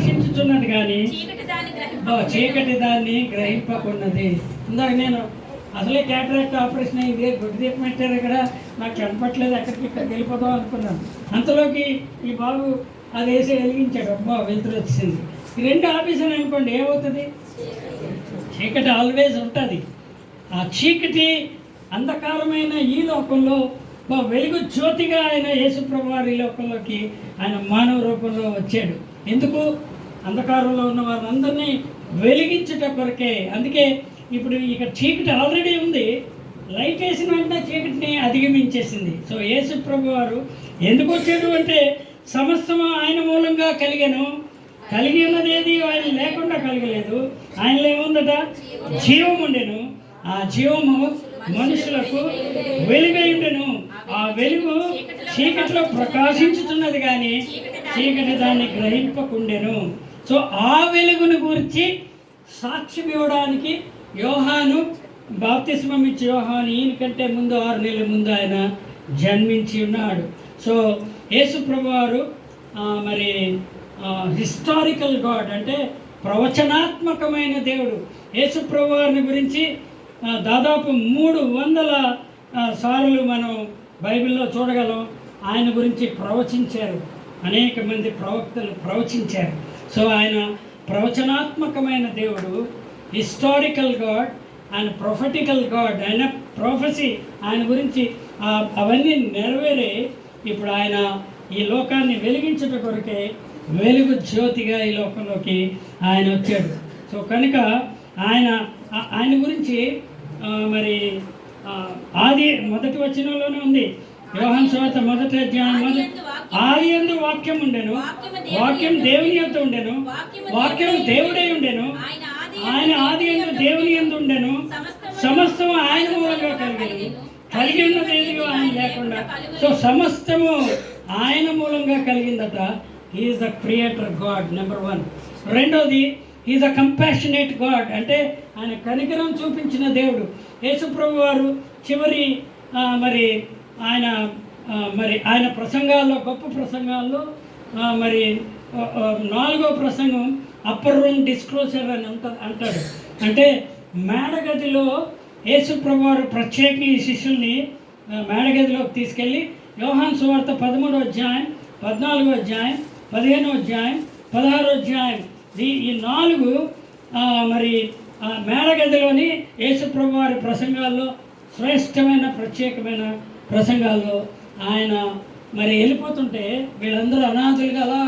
ప్రకాశించుతున్నది కానీ చీకటి దాన్ని గ్రహింపకున్నది. ఇందాక నేను అసలే క్యాటరాక్ట్ ఆపరేషన్ అయింది గుడ్డి దీపం పెట్టారు ఇక్కడ. నాకు కనపట్లేదు ఎక్కడికి ఇక్కడికి వెళ్ళిపోదాం అనుకున్నాను. అంతలోకి ఈ బాబు అది వేసి వెలిగించాడు. అబ్బా వెలుతురు వచ్చింది ఈ రెండు ఆపేసాను అనుకోండి ఏమవుతుంది? చీకటి ఆల్వేస్ ఉంటుంది. ఆ చీకటి అంధకారమైన ఈ లోకంలో బా వెలుగు జ్యోతిగా ఆయన యేసుప్రభు వారి లోకంలోకి ఆయన మానవ రూపంలో వచ్చాడు. ఎందుకు అంధకారంలో ఉన్న వారందరినీ వెలిగించట కొరకే అందుకే ఇప్పుడు ఇక చీకటి ఆల్రెడీ ఉంది. లైట్ వేసిన వెంటనే చీకటిని అధిగమించేసింది. సో యేసుప్రభు వారు ఎందుకు వచ్చాడు అంటే సమస్తము ఆయన మూలంగా కలిగాను. కలిగి ఉన్నది ఏది ఆయన లేకుండా కలగలేదు. ఆయనలో ఏముందట? జీవం ఉండెను. ఆ జీవము మనుషులకు వెలుగై ఉండెను. ఆ వెలుగు చీకట్లో ప్రకాశించుతున్నది కానీ చీకటి దాన్ని గ్రహింపకుండెను. సో ఆ వెలుగును గురించి సాక్ష్యం ఇవ్వడానికి యోహాను బాప్తిస్మం ఇచ్చే యోహాను ఈయనకంటే ముందు ఆరు నెలల ముందు ఆయన జన్మించి ఉన్నాడు. సో యేసు ప్రభువారు మరి హిస్టారికల్ గాడ్ అంటే ప్రవచనాత్మకమైన దేవుడు. యేసు ప్రభువారిని గురించి దాదాపు మూడు వందల సార్లు మనం బైబిల్లో చూడగలం. ఆయన గురించి ప్రవచించారు. అనేక మంది ప్రవక్తలు ప్రవచించారు. సో ఆయన ప్రవచనాత్మకమైన దేవుడు హిస్టారికల్ గాడ్ ఆయన ప్రొఫెటికల్ గాడ్ ఆయన ప్రొఫెసీ ఆయన గురించి అవన్నీ నెరవేరే ఇప్పుడు ఆయన ఈ లోకాన్ని వెలిగించట కొరకే వెలుగు జ్యోతిగా ఈ లోకంలోకి ఆయన వచ్చాడు. సో కనుక ఆయన ఆయన గురించి మరి ఆది మొదటి వచనంలోనే ఉంది. యోహన్ స్వాత మొదటి అధ్యాయం ఆది ఎందు వాక్యం ఉండెను. వాక్యం దేవుని యొక్క ఉండెను. వాక్యం దేవుడై ఉండెను. ఆయన ఆది ఎందు దేవుని ఎందు ఉండెను. సమస్తం ఆయన మూలంగా కలిగేది. కలిగి ఉన్నది ఏదిగో ఆయన లేకుండా. సో సమస్తము ఆయన మూలంగా కలిగిందట. Is the creator God number one రెండోది ఈజ్ అ కంపాషనేట్ గాడ్ అంటే ఆయన కనికరం చూపించిన దేవుడు. యేసుప్రభు వారు చివరి మరి ఆయన మరి ఆయన ప్రసంగాల్లో గొప్ప ప్రసంగాల్లో మరి నాలుగో ప్రసంగం అప్పర్ రూమ్ డిస్క్లోజర్ అని అంట అంటాడు అంటే మేడగదిలో యేసుప్రభు వారు ప్రత్యేక ఈ శిష్యుల్ని మేడగదిలోకి తీసుకెళ్ళి యోహాన్ సువార్త పదమూడో అధ్యాయం పద్నాలుగో అధ్యాయం పదిహేనో అధ్యాయం పదహారో అధ్యాయం. ఈ ఈ నాలుగు మరి మేడగదిలోని యేసుప్రభు వారి ప్రసంగాల్లో శ్రేష్టమైన ప్రత్యేకమైన ప్రసంగాల్లో ఆయన మరి వెళ్ళిపోతుంటే వీళ్ళందరూ అనాథులుగా అలా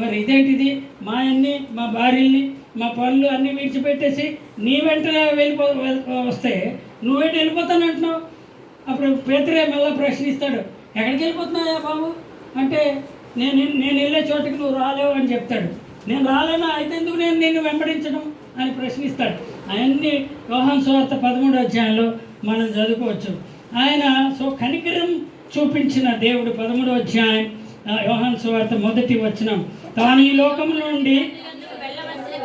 మరి ఇదేంటిది? మా అన్ని మా భార్యల్ని మా పనులు అన్నీ విడిచిపెట్టేసి నీ వెంట వెళ్ళిపో వస్తే నువ్వేంటి వెళ్ళిపోతానంటున్నావు అప్పుడు పేతరే మళ్ళీ ప్రశ్నిస్తాడు ఎక్కడికి వెళ్ళిపోతున్నాయా బాబు? అంటే నేను నేను వెళ్ళే చోటుకి నువ్వు రాలేవు అని చెప్తాడు. నేను రాలేనా? అయితే ఎందుకు నేను నిన్ను వెంబడించడం? అని ప్రశ్నిస్తాడు. అవన్నీ యోహాన్ సువార్త పదమూడు అధ్యాయంలో మనం చదువుకోవచ్చు. ఆయన సో కనికరం చూపించిన దేవుడు పదమూడో అధ్యాయం యోహాన్ సువార్త మొదటి వచనం. తాను ఈ లోకంలో నుండి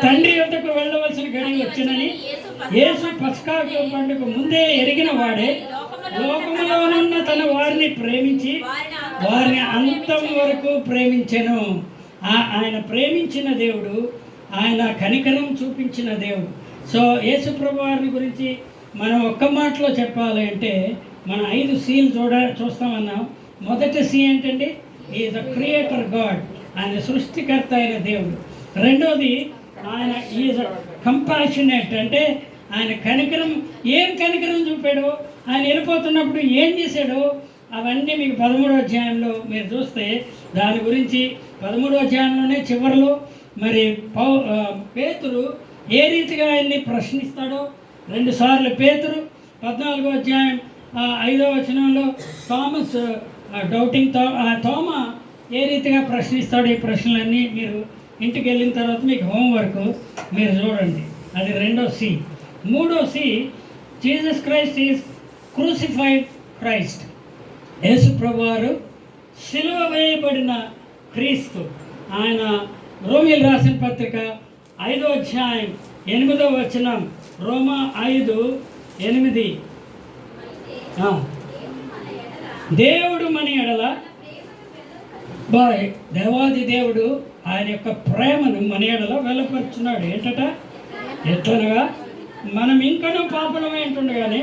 తండ్రి యొద్దకు వెళ్ళవలసిన గడి వచ్చినని యేసు పస్కా పండుగ ముందే ఎరిగిన వాడే లోకంలోనున్న తన వారిని ప్రేమించి వారిని అంతం వరకు ప్రేమించెను. ఆయన ప్రేమించిన దేవుడు ఆయన కనికరం చూపించిన దేవుడు. సో యేసుప్రభు వారిని గురించి మనం ఒక్క మాటలో చెప్పాలి అంటే మనం ఐదు సీలు చూడ చూస్తామన్నాం. మొదటి సీ ఏంటండి? ఈజ్ ద క్రియేటర్ గాడ్ ఆయన సృష్టికర్త అయిన దేవుడు. రెండోది ఆయన ఈజ్ కంపాషనేట్ అంటే ఆయన కనికరం ఏం కనికరం చూపాడో? ఆయన వెళ్ళిపోతున్నప్పుడు ఏం చేశాడో? అవన్నీ మీకు పదమూడో అధ్యాయంలో మీరు చూస్తే దాని గురించి పదమూడో అధ్యాయంలోనే చివరిలో మరి పౌ పేతులు ఏ రీతిగా ఆయన్ని ప్రశ్నిస్తాడో రెండుసార్లు పేతురు పద్నాలుగో అధ్యాయం ఐదో వచనంలో థామస్ ఆ, డౌటింగ్ థా ఆ, ఏ రీతిగా ప్రశ్నిస్తాడో ఈ ప్రశ్నలన్నీ మీరు ఇంటికి వెళ్ళిన తర్వాత మీకు హోంవర్క్ మీరు చూడండి. అది రెండో సి. మూడో C Jesus Christ is crucified Christ యేసు ప్రభువారు సిలువ వేయబడిన క్రీస్తు. ఆయన రోమిల్ రాసిన పత్రిక ఐదో అధ్యాయం ఎనిమిదో వచనం. రోమా ఐదు ఎనిమిది. దేవుడు మన ఎడల. బాయ్ దేవాది దేవుడు ఆయన యొక్క ప్రేమను మన ఎడల వెళ్ళపరుచున్నాడు ఏంటట? ఎట్లనగా? మనం ఇంకనూ పాపలమే ఏంటుండగానే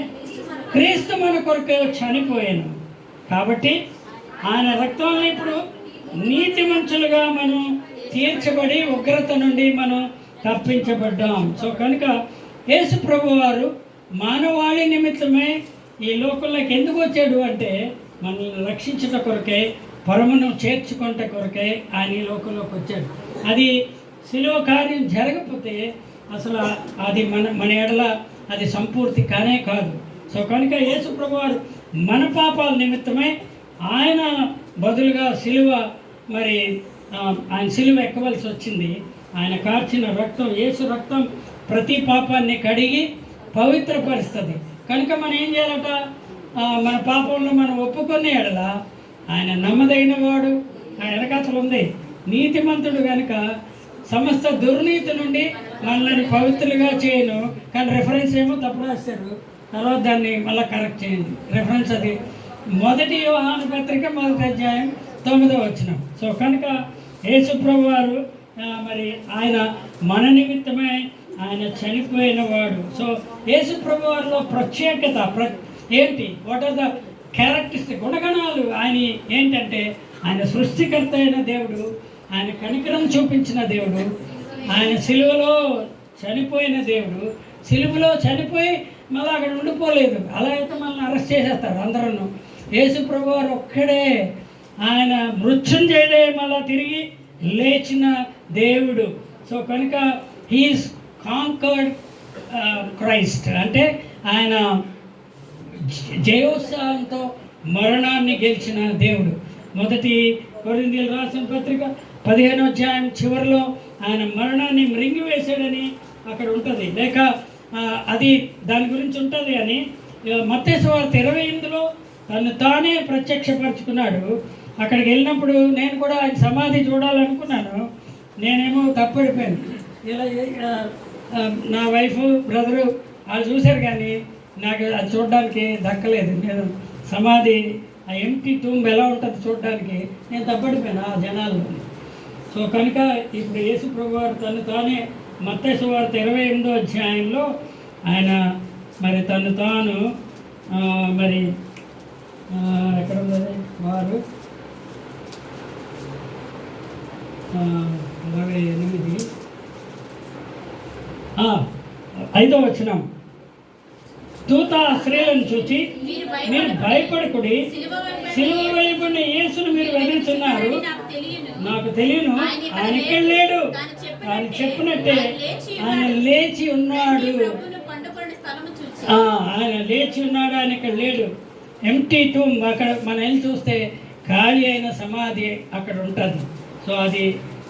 క్రీస్తు మన కొరకు చనిపోయాను. కాబట్టి ఆయన రక్తంలో ఇప్పుడు నీతి మంచులుగా మనం తీర్చబడి ఉగ్రత నుండి మనం తప్పించబడ్డాం. సో కనుక యేసు ప్రభు వారు మానవాళి నిమిత్తమే ఈ లోకంలోకి ఎందుకు వచ్చాడు అంటే మనల్ని రక్షించుట కొరకే పరమను చేర్చుకుంట కొరకే ఆయన ఈ లోకంలోకి వచ్చాడు. అది శిలువ కార్యం జరగకపోతే అసలు అది మన మన ఎడల అది సంపూర్తి కానే కాదు. సో కనుక యేసు ప్రభు వారు మన పాపాల నిమిత్తమే ఆయన బదులుగా సిలువ మరి ఆయన సిలువ ఎక్కవలసి వచ్చింది. ఆయన కార్చిన రక్తం యేసు రక్తం ప్రతి పాపాన్ని కడిగి పవిత్రపరుస్తుంది. కనుక మనం ఏం చేయాలట? మన పాపంలో మనం ఒప్పుకునే ఎడల ఆయన నమ్మదగిన వాడు ఆయన వెనకాతలు ఉంది. నీతిమంతుడు కనుక సమస్త దుర్నీతి నుండి మనల్ని పవిత్రులుగా చేయను. కానీ రెఫరెన్స్ ఏమో తప్పు రాశారు. తర్వాత దాన్ని మళ్ళీ కరెక్ట్ చేయండి. రెఫరెన్స్ అది మొదటి వ్యవహార పత్రిక మొదటి అధ్యాయం తొమ్మిదో వచ్చిన సో కనుక యేసుప్రభు వారు మరి ఆయన మన నిమిత్తమే ఆయన చనిపోయిన వాడు. సో యేసుప్రభు వారిలో ప్రత్యేకత ప్ర ఏంటి? వాట్ ఆర్ ద క్యారెక్టరిస్టిక్ గుణగణాలు? ఆయన ఏంటంటే ఆయన సృష్టికర్త అయిన దేవుడు ఆయన కనికరం చూపించిన దేవుడు ఆయన సిలువలో చనిపోయిన దేవుడు సిలువలో చనిపోయి మళ్ళీ అక్కడ ఉండిపోలేదు. అలా అయితే మనల్ని అరెస్ట్ చేసేస్తారు అందరూ యేసు ప్రభు వారు ఒక్కడే ఆయన మృత్యుం చేయడే మళ్ళా తిరిగి లేచిన దేవుడు. సో కనుక హీస్ కాంకర్డ్ క్రైస్ట్ అంటే ఆయన జయోత్సాహంతో మరణాన్ని గెలిచిన దేవుడు. మొదటి కొరిందీలు రాసిన పత్రిక పదిహేనో అధ్యాయం చివరిలో ఆయన మరణాన్ని మృంగివేశాడని అక్కడ ఉంటుంది. లేక అది దాని గురించి ఉంటుంది అని మత్తేసు ఇరవై ఎనిమిదిలో తను తానే ప్రత్యక్షపరుచుకున్నాడు. అక్కడికి వెళ్ళినప్పుడు నేను కూడా ఆయన సమాధి చూడాలనుకున్నాను. నేనేమో తప్పడిపోయాను. ఇలా నా వైఫ్ బ్రదరు వాళ్ళు చూశారు కానీ నాకు అది చూడడానికి దక్కలేదు. నేను సమాధి ఆ ఎంటీ టూంబ్ ఎలా ఉంటుంది చూడడానికి నేను తప్పడిపోయాను ఆ జనాల్లో. సో కనుక ఇప్పుడు యేసు ప్రభు వారు తను తానే మత్తేసు వార్త ఇరవై ఎనిమిదో అధ్యాయంలో ఆయన మరి తను తాను మరి ఎక్కడ ఉన్నది? వారు ఇరవై ఎనిమిది. ఐదో వచనం. దూత స్త్రీలను చూచి మీరు భయపడకుడి. సిలువ వైపు సిలువ వైపున యేసును మీరు వెళ్తున్నారు నాకు తెలియను. ఆయన ఇక్కడ లేడు. ఆయన చెప్పినట్టే. ఆయన లేచి ఉన్నాడు. ఆయన లేచి ఉన్నాడు. ఆయన ఇక్కడ లేడు. ఎంటీ టూమ్ అక్కడ మనం వెళ్ళి చూస్తే ఖాళీ అయిన సమాధి అక్కడ ఉంటుంది. సో అది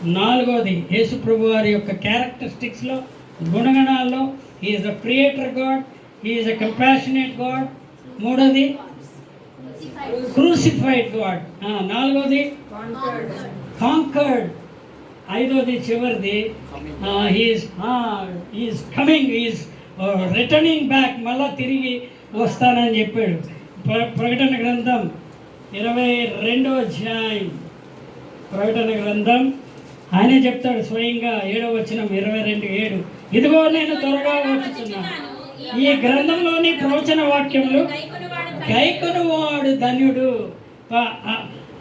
నాలుగోది యేసు ప్రభు వారి యొక్క క్యారెక్టరిస్టిక్స్లో గుణగణాల్లో is a creator God is a compassionate God మూడోది క్రూసిఫైడ్ గాడ్ నాలుగోది కాంకర్డ్ ఐదోది చివరిది he's is coming is returning back మళ్ళా తిరిగి వస్తానని చెప్పాడు. ప్ర- ప్రకటన గ్రంథం ఇరవై రెండో అధ్యాయం. ప్రకటన గ్రంథం ఆయనే చెప్తాడు స్వయంగా ఏడో వచ్చిన ఇరవై రెండు ఏడు. ఇదిగో నేను త్వరగా వచ్చుతున్నాను. ఈ గ్రంథంలోని ప్రవచన వాక్యములు గైకొనువాడు వాడు ధన్యుడు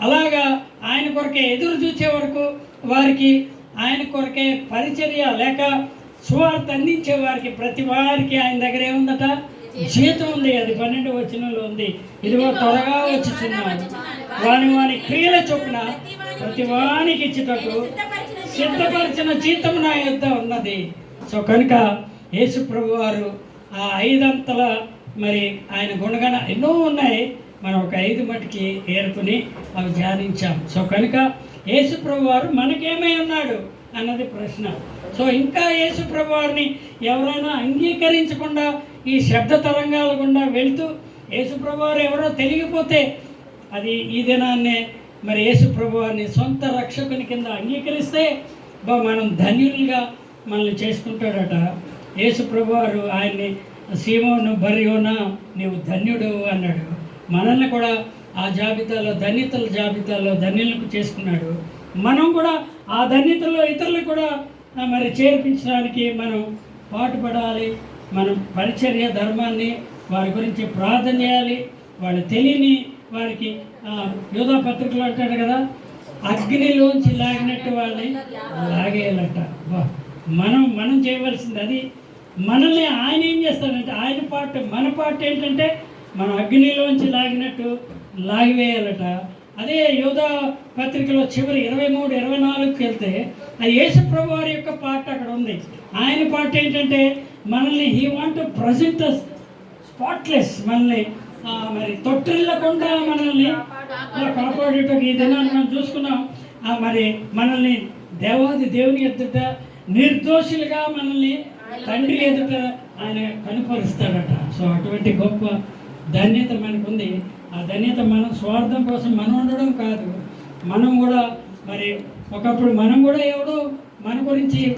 అలాగా ఆయన కొరకే ఎదురు చూసే వరకు వారికి ఆయన కొరకే పరిచర్య లేక సువార్త అందించే వారికి ప్రతి వారికి ఆయన దగ్గర ఏముందట జీతం ఉంది అది పన్నెండు వచనంలో ఉంది. ఇదిగో త్వరగా వచ్చుచున్నాను వాని వాని క్రియల చొప్పున ప్రతి వానికి ఇచ్చేటట్టు సిద్ధపరిచిన జీతం నా యుద్ధ ఉన్నది. సో కనుక యేసు ప్రభు వారు ఆ ఐదంతల మరి ఆయన గుణగణ ఎన్నో ఉన్నాయి. మనం ఒక ఐదు మటుకి ఏరుకుని అవి ధ్యానించాం. సో కనుక యేసు ప్రభు వారు మనకేమై ఉన్నాడు అన్నది ప్రశ్న. సో ఇంకా యేసు ప్రభు వారిని ఎవరైనా అంగీకరించకుండా ఈ శబ్ద తరంగాల గుండా వెళ్తూ యేసు ప్రభు వారు ఎవరో తెలియకపోతే అది ఈ దినాన్నే మరి యేసు ప్రభువారిని సొంత రక్షకుని కింద అంగీకరిస్తే బా మనం ధన్యులుగా మనల్ని చేసుకుంటాడట. యేసు ప్రభువారు ఆయన్ని సీమోను బర్యోనా నీవు ధన్యుడు అన్నాడు. మనల్ని కూడా ఆ జాబితాలో ధన్యతల జాబితాలో ధన్యులకు చేసుకున్నాడు. మనం కూడా ఆ ధన్యతలో ఇతరులు కూడా మరి చేర్పించడానికి మనం పాటుపడాలి. మనం పరిచర్య ధర్మాన్ని వారి గురించి ప్రార్థన చేయాలి. వాళ్ళు తెలియని వారికి యోధా పత్రికలు అంటాడు కదా అగ్నిలోంచి లాగినట్టు వాళ్ళని లాగేయాలట. మనం మనం చేయవలసింది అది. మనల్ని ఆయన ఏం చేస్తాడంటే ఆయన పార్ట్ మన పార్ట్ ఏంటంటే మనం అగ్నిలోంచి లాగినట్టు లాగివేయాలట. అదే యోధా పత్రికలో చివరి ఇరవై మూడు ఇరవై నాలుగుకి వెళ్తే ఆ యేసు ప్రభు వారి యొక్క పార్ట్ అక్కడ ఉంది. ఆయన పార్ట్ ఏంటంటే మనల్ని హీ వాంట్ ప్రజెంట్ స్పాట్లెస్ మనల్ని మరి తొట్టిల్లకుండా మనల్ని కాపాడేటకు ఈ దినాన్ని మనం చూసుకున్నాం. ఆ, మరి మనల్ని దేవాది దేవుని ఎదుట నిర్దోషులుగా మనల్ని తండ్రి ఎదుట ఆయన కనుపరుస్తాడట. సో అటువంటి గొప్ప ధన్యత మనకు ఉంది ఆ ధన్యత మనం స్వార్థం కోసం మనం ఉండడం కాదు. మనం కూడా మరి ఒకప్పుడు మనం కూడా ఎవడో మన గురించి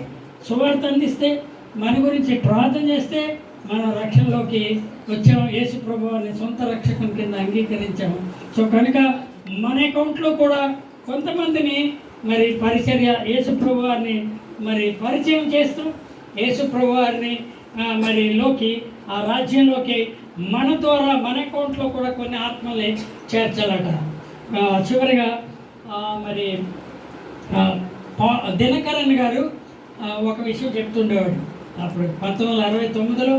సువార్త అందిస్తే మన గురించి ప్రార్థన చేస్తే మనం రక్షణలోకి వచ్చాము యేసు ప్రభు వారిని సొంత రక్షకుని కింద అంగీకరించాము సో కనుక మన అకౌంట్లో కూడా కొంతమందిని మరి పరిచర్య యేసు ప్రభు వారిని మరి పరిచయం చేస్తూ యేసు ప్రభు వారిని మరి లోకి ఆ రాజ్యంలోకి మన ద్వారా మన అకౌంట్లో కూడా కొన్ని ఆత్మల్ని చేర్చాలట. చివరిగా మరి దినకరణ్ దినకరన్ గారు ఒక విషయం చెప్తుండేవాడు. అప్పుడు పంతొమ్మిది వందల అరవై తొమ్మిదిలో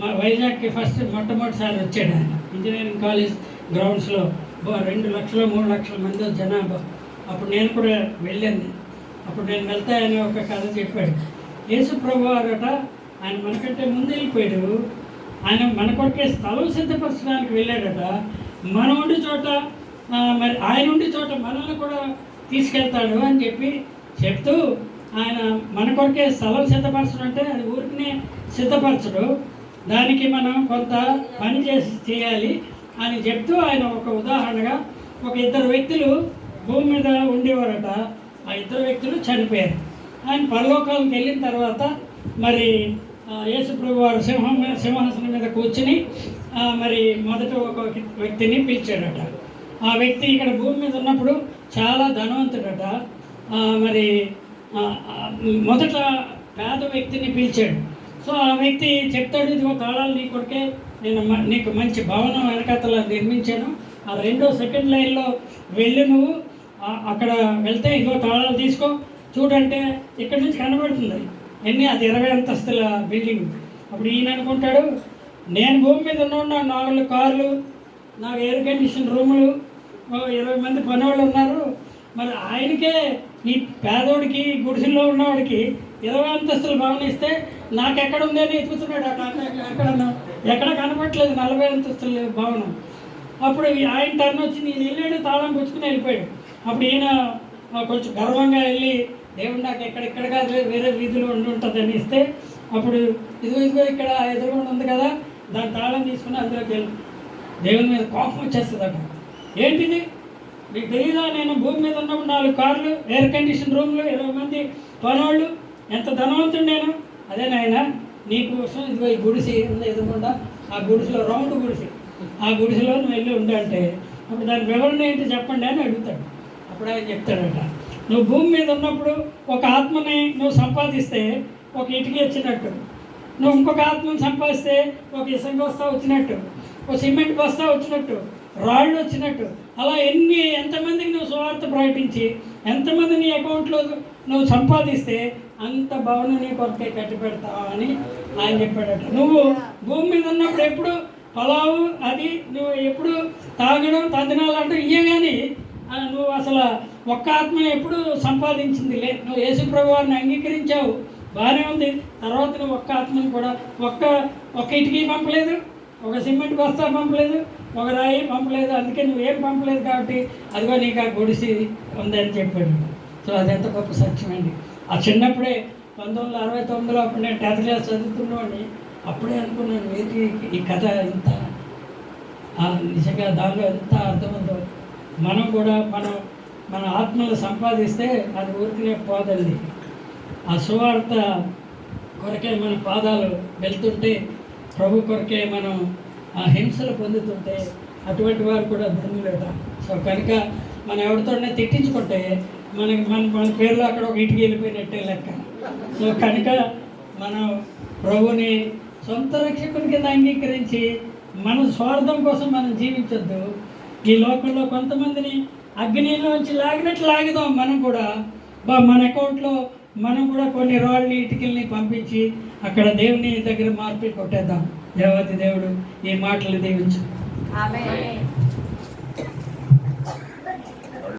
మా వైజాగ్కి ఫస్ట్ మొట్టమొదటిసారి వచ్చాడు ఆయన. ఇంజనీరింగ్ కాలేజ్ గ్రౌండ్స్లో రెండు లక్షలు మూడు లక్షల మంది జనాభా. అప్పుడు నేను కూడా వెళ్ళాను. అప్పుడు నేను వెళ్తా ఆయన ఒక కథ చెప్పాడు. యేసు ప్రభు వారట ఆయన మనకంటే ముందు వెళ్ళిపోయాడు. ఆయన మన కొరకే స్థలం సిద్ధపరచడానికి వెళ్ళాడట. మనం ఉండి చోట మరి ఆయన ఉండి చోట మనల్ని కూడా తీసుకెళ్తాడు అని చెప్పి చెప్తూ ఆయన మన కొరకే స్థలం సిద్ధపరచడం అంటే అది ఊరికి సిద్ధపరచడు. దానికి మనం కొంత పని చేసి చేయాలి అని చెప్తూ ఆయన ఒక ఉదాహరణగా ఒక ఇద్దరు వ్యక్తులు భూమి మీద ఉండేవారట. ఆ ఇద్దరు వ్యక్తులు చనిపోయారు. ఆయన పరలోకాలకు వెళ్ళిన తర్వాత మరి యేసుప్రభు వారు సింహం మీద సింహాసనం మీద కూర్చుని మరి మొదట ఒక వ్యక్తిని పిలిచాడట. ఆ వ్యక్తి ఇక్కడ భూమి మీద ఉన్నప్పుడు చాలా ధనవంతుడట. మరి మొదట పేద వ్యక్తిని పిలిచాడు. సో ఆ వ్యక్తి చెప్తాడు ఇదిగో తాళాలు నీ కొడికే నేను మ- నీకు మంచి భవనం వెనకతల నిర్మించాను. ఆ రెండో సెకండ్ లైన్లో వెళ్ళి నువ్వు. అక్కడ వెళ్తే ఇదిగో తాళాలు తీసుకో. చూడంటే ఇక్కడ నుంచి కనబడుతుంది. ఎన్ని అది ఇరవై అంతస్తుల బిల్డింగ్. అప్పుడు ఈయన అనుకుంటాడు నేను భూమి మీద ఉన్న నాలుగు కార్లు నాకు ఎయిర్ కండిషన్ రూములు ఇరవై మంది పనివాళ్ళు ఉన్నారు. మరి ఆయనకే ఈ పేదోడికి గుడిసెల్లో ఉన్నవాడికి ఇరవై అంతస్తులు భవనం ఇస్తే నాకు ఎక్కడ ఉంది అని ఎత్తుకుతున్నాడు ఆ ఎక్కడ కనపట్లేదు నలభై అంతస్తుల భవనం. అప్పుడు ఈ ఆయన టర్న్ వచ్చి నేను వెళ్ళాడు తాళం పుచ్చుకుని వెళ్ళిపోయాడు. అప్పుడు ఈయన కొంచెం గర్వంగా వెళ్ళి దేవుడు నాకు ఎక్కడెక్కడ కాదు వేరే వీధిలో ఉండి ఉంటుంది అని ఇస్తే అప్పుడు ఇదిగో ఇదిగో ఇక్కడ ఎదురుగుండా ఉంది కదా దాని తాళం తీసుకుని అందులోకి వెళ్ళి. దేవుని మీద కోపం వచ్చేస్తుందట ఏంటిది? మీకు తెలియదా నేను భూమి మీద ఉన్నప్పుడు నాలుగు కార్లు ఎయిర్ కండిషన్ రూమ్లు ఇరవై మంది పనోళ్ళు ఎంత ధనవంతుడు నేను? అదే నాయన నీ కోసం ఇదిగో ఈ గుడిసి ఉంది ఎదురుకుండా ఆ గుడిసెలో రౌండ్ గుడిసి. ఆ గుడిసెలో నువ్వు వెళ్ళి ఉండంటే అప్పుడు దాని వివరణ ఏంటి చెప్పండి అని అడుగుతాడు. అప్పుడు ఆయన చెప్తాడట నువ్వు భూమి మీద ఉన్నప్పుడు ఒక ఆత్మని నువ్వు సంపాదిస్తే ఒక ఇటుక వచ్చినట్టు. నువ్వు ఇంకొక ఆత్మను సంపాదిస్తే ఒక ఇసుక బస్తా వచ్చినట్టు. ఒక సిమెంట్ బస్తా వచ్చినట్టు. రాళ్ళు వచ్చినట్టు. అలా ఎన్ని ఎంతమందికి నువ్వు సువార్త ప్రకటించి ఎంతమంది నీ అకౌంట్లో నువ్వు సంపాదిస్తే అంత భవనం నీ కొరకే కట్టి పెడతావు అని ఆయన చెప్పాడట. నువ్వు భూమి మీద ఉన్నప్పుడు ఎప్పుడు పొలావు అది నువ్వు ఎప్పుడు తాగడం తదినాలు అంటూ ఇయ్యే కానీ నువ్వు అసలు ఒక్క ఆత్మని ఎప్పుడు సంపాదించింది లే. నువ్వు యేసు ప్రభువారిని అంగీకరించావు బాగానే ఉంది. తర్వాత నువ్వు ఒక్క ఆత్మని కూడా ఒక్క ఒక్క ఇటుకి పంపలేదు. ఒక సిమెంట్ బస్తా పంపలేదు ఒక రాయి పంపలేదు అందుకే నువ్వేం పంపలేదు కాబట్టి అదిగో నీకు ఆ గుడిసి ఉందని చెప్పాడు. సో అది ఎంత గొప్ప సత్యం అండి. ఆ చిన్నప్పుడే పంతొమ్మిది వందల అరవై తొమ్మిదిలో అప్పుడు నేను టెన్త్ క్లాస్ చదువుతున్నామని అప్పుడే అనుకున్నాను ఏంటి ఈ కథ ఇంత? ఆ నిజంగా దానిలో ఎంత అర్థం మనం కూడా మనం మన ఆత్మలు సంపాదిస్తే అది ఊరికనే పోదండి. ఆ సువార్త కొరకే మన పాదాలు వెళ్తుంటే ప్రభు కొరకే మనం ఆ హింసలు పొందుతుంటే అటువంటి వారు కూడా ధన్యులేట సో కనుక మనం ఎవరితోనే తిట్టించుకుంటే మనకి మన మన పేర్లో అక్కడ ఒక ఇటుక వెళ్ళిపోయినట్టే లెక్క. సో కనుక మనం ప్రభుని సొంత రక్షకుని కింద అంగీకరించి మన స్వార్థం కోసం మనం జీవించొద్దు. ఈ లోకంలో కొంతమందిని అగ్నిలోంచి లాగినట్లు లాగుదాం మనం కూడా. బా మన అకౌంట్లో మనం కూడా కొన్ని రాళ్ళు ఇటుకల్ని పంపించి అక్కడ దేవుని దగ్గర మార్పిడి కొట్టేద్దాం. దేవతి దేవుడు ఈ మాటలు దీవించు. ఆమె